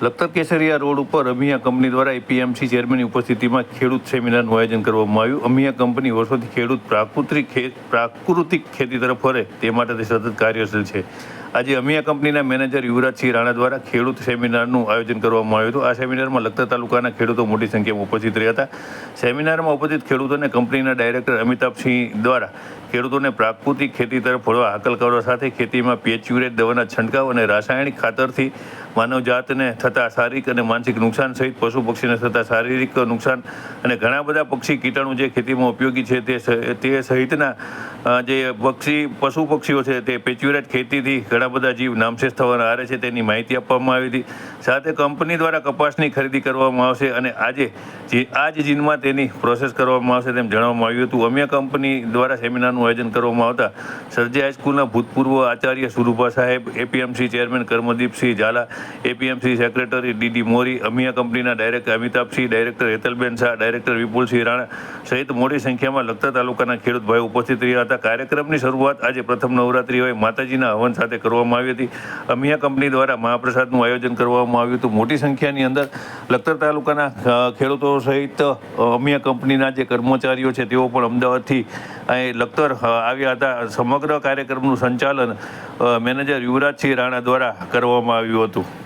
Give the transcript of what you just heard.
Lakhtar કેસરિયા road ઉપર અમિયા company દ્વારા APMC ચેરમેનની ઉપસ્થિતિમાં ખેડૂત સેમિનારનું આયોજન કરવામાં આવ્યું. અમિયા કંપની વર્ષોથી ખેડૂત પ્રાકૃતિક પ્રાકૃતિક ખેતી તરફ ફરે તે માટે તે સતત કાર્યશીલ છે. આજે અમિયા કંપનીના મેનેજર યુવરાજસિંહ રાણા દ્વારા ખેડૂત સેમિનારનું આયોજન કરવામાં આવ્યું હતું. આ સેમિનારમાં લખતર તાલુકાના ખેડૂતો મોટી સંખ્યામાં ઉપસ્થિત રહ્યા હતા. સેમિનારમાં ઉપસ્થિત ખેડૂતોને કંપનીના ડાયરેક્ટર અમિતાભસિંહ દ્વારા ખેડૂતોને પ્રાકૃતિક ખેતી તરફ વળવા હાકલ કરવા સાથે ખેતીમાં પેચ્યુરેટ દવાના છંટકાવ અને રાસાયણિક ખાતરથી માનવજાતને થતા શારીરિક અને માનસિક નુકસાન સહિત પશુ પક્ષીને થતા શારીરિક નુકસાન અને ઘણા બધા પક્ષી કીટાણુ જે ખેતીમાં ઉપયોગી છે તે તે સહિતના જે પક્ષી, પશુ પક્ષીઓ છે તે પેચ્યુરેટ ખેતીથી ઘણા બધા જીવ નામશેષ થવાના આરે છે તેની માહિતી આપવામાં આવી હતી. સાથે કંપની દ્વારા કપાસની ખરીદી કરવામાં આવશે અને આજે જે આ જ જીનમાં તેની પ્રોસેસ કરવામાં આવશે તેમ જણાવવામાં આવ્યું હતું. અમિયા કંપની દ્વારા સેમિનારનું આયોજન કરવામાં આવતા સરજે હાઈસ્કૂલના ભૂતપૂર્વ આચાર્ય સુરુભા સાહેબ, APMC chairman Karmadeepsinh Jhala, APMC secretary DD Mori, Amiya કંપનીના director Amitabhsinh director Hetalben Shah director Vipulsinh Rana સહિત મોટી સંખ્યામાં લગતા તાલુકાના ખેડૂત ભાઈઓ ઉપસ્થિત રહ્યા હતા. કાર્યક્રમની શરૂઆત આજે પ્રથમ નવરાત્રી હોય માતાજીના હવન સાથે કરવામાં આવી હતી. અમિયા કંપની દ્વારા મહાપ્રસાદનું આયોજન કરવામાં આવ્યું હતું. મોટી સંખ્યાની અંદર લખતર તાલુકાના ખેડૂતો સહિત અમિયા કંપનીના જે કર્મચારીઓ છે તેઓ પણ અમદાવાદથી અહીં લખતર આવ્યા હતા. સમગ્ર કાર્યક્રમનું સંચાલન મેનેજર યુવરાજસિંહ રાણા દ્વારા કરવામાં આવ્યું હતું.